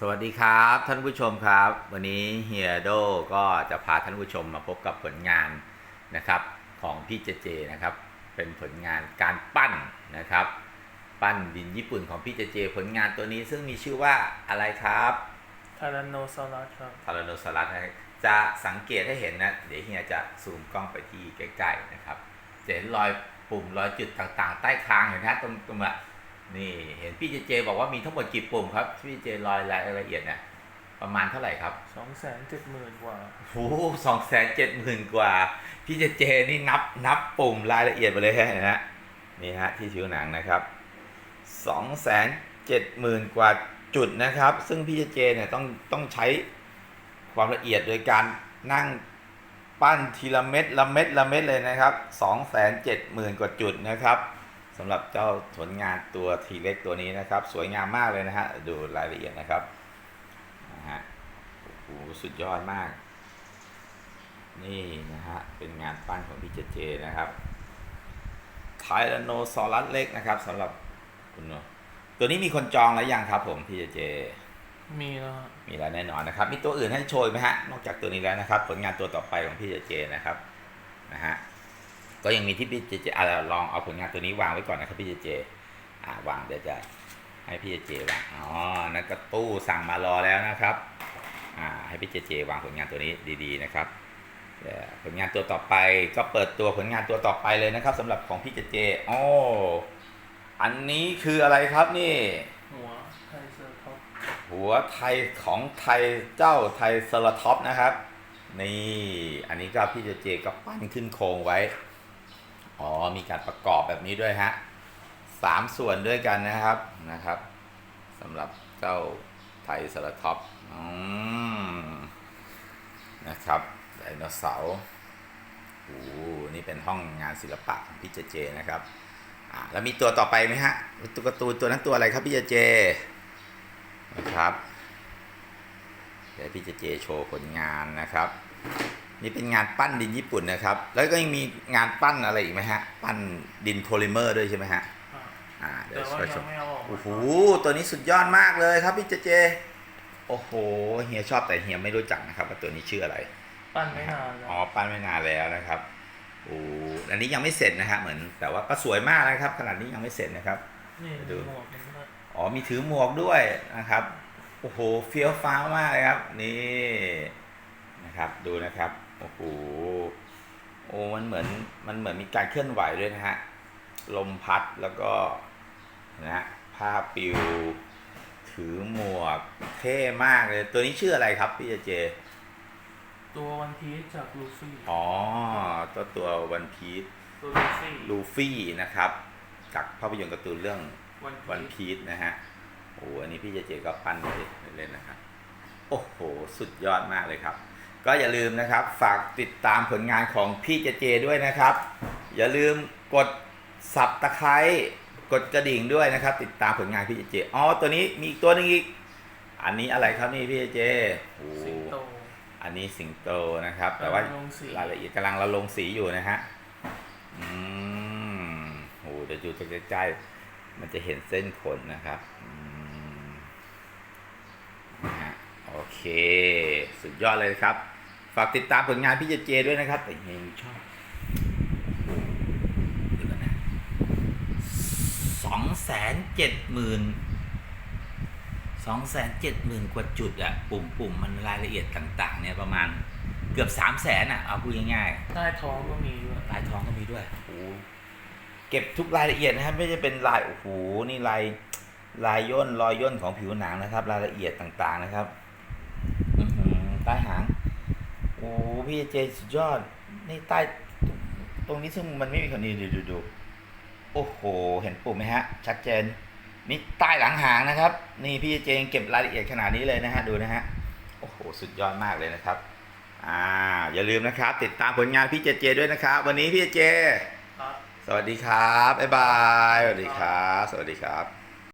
สวัสดีครับท่านผู้ชมครับ วันนี้เฮียโดก็จะพาท่านผู้ชมมาพบกับผลงานนะครับของพี่เจเจนะครับเป็นผลงานการปั้นนะครับ ปั้นดินญี่ปุ่นของพี่เจเจ ผลงานตัวนี้ซึ่งมีชื่อว่าอะไรครับทาราโนซอรัสครับทาราโนซอรัสนะจะสังเกตให้เห็นนะ เดี๋ยวเฮียจะซูมกล้องไปที่ใกล้ๆนะครับจะเห็นรอยปุ่มรอยจุดต่างๆ ใต้คางเห็นไหมฮะตรงตรงอะ นี่เห็นพี่เจเจบอกว่ามีทั้งหมดกี่ปุ่มครับพี่เจรอยรายละเอียดเนี่ยประมาณเท่าไหร่ครับสองแสนเจ็ดหมื่นกว่าโอ้สองแสนเจ็ดหมื่นกว่า พี่เจเจนี่นับนับปุ่มรายละเอียดไปเลยฮะเห็นะฮะนี่ฮะที่ผิวหนังนะครับสองแสนเจ็ดหมื่นกว่าจุดนะครับ ซึ่งพี่เจเจเนี่ยต้องต้องใช้ความละเอียดโดยการนั่งปั้นทีละเม็ดละเม็ดละเม็ดเลยนะครับสองแสนเจ็ดหมื่นกว่าจุดนะครับ สำหรับเจ้าผลงานตัวทีเล็กตัวนี้นะครับ สวยงามมากเลยนะฮะ ดูรายละเอียดนะครับนะฮะโอ้โหสุดยอดมาก นี่นะฮะ เป็นงานปั้นของพี่เจเจนะครับไทแรนโนซอรัสเล็กนะครับสำหรับคุณโนตัวนี้มีคนจองแล้วยังครับผมพี่เจเจ มีแล้วฮะมีแล้วแน่นอนนะครับ มีตัวอื่นให้โชยไหมฮะ นอกจากตัวนี้แล้วนะครับ ผลงานตัวต่อไปของพี่เจเจนะครับนะฮะ ก็ยังมีที่พี่เจเจอะลองเอาผลงานตัวนี้วางไว้ก่อนนะครับพี่เจเจอ่าวางเดี๋ยวจะให้พี่เจเจวางอ๋อนั่นก็ตู้สั่งมารอแล้วนะครับอ่าให้พี่เจเจวางผลงานตัวนี้ดีๆนะครับเดี๋ยวผลงานตัวต่อไปก็เปิดตัวผลงานตัวต่อไปเลยนะครับสำหรับของพี่เจเจโอ้อันนี้คืออะไรครับนี่ หัวไทเซอร์ท็อปหัวไทยของไทยเจ้าไทยสลท็อปนะครับ นี่ อันนี้ก็พี่เจเจก็ปั้นขึ้นโครงไว้ อ๋อมีการประกอบแบบนี้ด้วยฮะสามส่วนด้วยกันนะครับนะครับสำหรับเจ้าไทยสลท็อปอืมนะครับไดโนเสาร์โอ้โหนี่เป็นห้องงานศิลปะของพี่เจเจนะครับอ่าแล้วมีตัวต่อไปไหมฮะตัวการ์ตูนตัวนั้นตัวอะไรครับพี่เจเจนะครับเดี๋ยวพี่เจเจโชว์ผลงานนะครับ นี่เป็นงานปั้นดินญี่ปุ่นนะครับ แล้วก็ยังมีงานปั้นอะไรอีกไหมฮะ ปั้นดินโพลิเมอร์ด้วยใช่ไหมฮะอ่าอ่าเดี๋ยแต่วว่าช่วยชยัมงไม่เอาออกโอ้โหตัวนี้สุดยอดมากเลยครับพี่เจเจ โอ้โหเฮียชอบแต่เฮียไม่รู้จักนะครับ ว่าตัวนี้ชื่ออะไร ปั้นไม่นานแล้วอ๋อปั้นไม่นานแล้วนะครับโอ้อันนี้ยังไม่เสร็จนะฮะเหมือน แต่ว่าก็สวยมากนะครับ ขนาดนี้ยังไม่เสร็จนะครับนี่ดูหมวกมันก็อ๋อมีถือหมวกด้วยนะครับโอ้โหเฟี้ยวฟ้าวมากเลยครับ นี่นะครับดูนะครับโอ้โหโอ้มันเหมือนมันเหมือนมีการเคลื่อนไหวด้วยนะฮะ ลมพัดแล้วก็นะฮะผ้าปิว ถือหมวก เท่มากเลย ตัวนี้ชื่ออะไรครับพี่เจเจ ตัววันพีชจากลูฟี่ อ๋อ ตัวตัววันพีชตัวลูฟี่ลูฟี่นะครับ จากภาพยนตร์การ์ตูนเรื่องวันวันพีชพีชนะฮะ โอ้อันนี้พี่เจเจก็ปั้นไปเล่นๆนะครับ โอ้โห สุดยอดมากเลยครับ ก็อย่าลืมนะครับ ฝากติดตามผลงานของพี่เจเจด้วยนะครับ อย่าลืมกดสับตะไคร้กดกระดิ่งด้วยนะครับ ติดตามผลงานพี่เจเจอ๋อตัวนี้มีอีกตัวหนึงอีก อันนี้อะไรครับนี่พี่เจเจโอ้สิงโตอันนี้สิงโตนะครับ แต่ว่ากำลังลงสีรายละเอียดกำลังละลงสีอยู่นะฮะอืมโหเดี๋ยวดูจากใกล้ๆมันจะเห็นเส้นขนนะครับอืมนะฮะโอเค สุดยอดเลยครับ ฝากติดตามผลงานพี่เจเจด้วยนะครับแต่ยังชอบเดี๋ยวก่อนนะสองแสนเจ็ดหมื่นสองแสนเจ็ดหมื่นกว่าจุดอะปุ่มปุ่มมันรายละเอียดต่าง ๆ เนี่ยประมาณเกือบสามแสนอะเอาพูดง่ายๆใต้ท้องก็มีด้วยลายทองก็มีด้วยโอ้โหเก็บทุกรายละเอียดนะครับไม่ใช่เป็นลายโอ้โหนี่ลายลายย่นรอยย่นของผิวหนังนะครับ รายละเอียดต่างๆนะครับ อือหือใต้หางโอ้โหพี่เจสุดยอด นี่ใต้ ตรงนี้ซึ่งมันไม่มีคนนี้ดูดูดูโอ้โห เห็นปุ่มไหมฮะ ชัดเจน นี่ใต้หลังหางนะครับ นี่พี่เจยังเก็บรายละเอียดขนาดนี้เลยนะฮะ ดูนะฮะ โอ้โห สุดยอดมากเลยนะครับ อ่า อย่าลืมนะครับ ติดตามผลงานพี่เจเจด้วยนะครับ วันนี้พี่เจครับสวัสดีครับ บ๊ายบาย สวัสดีครับ สวัสดีครับ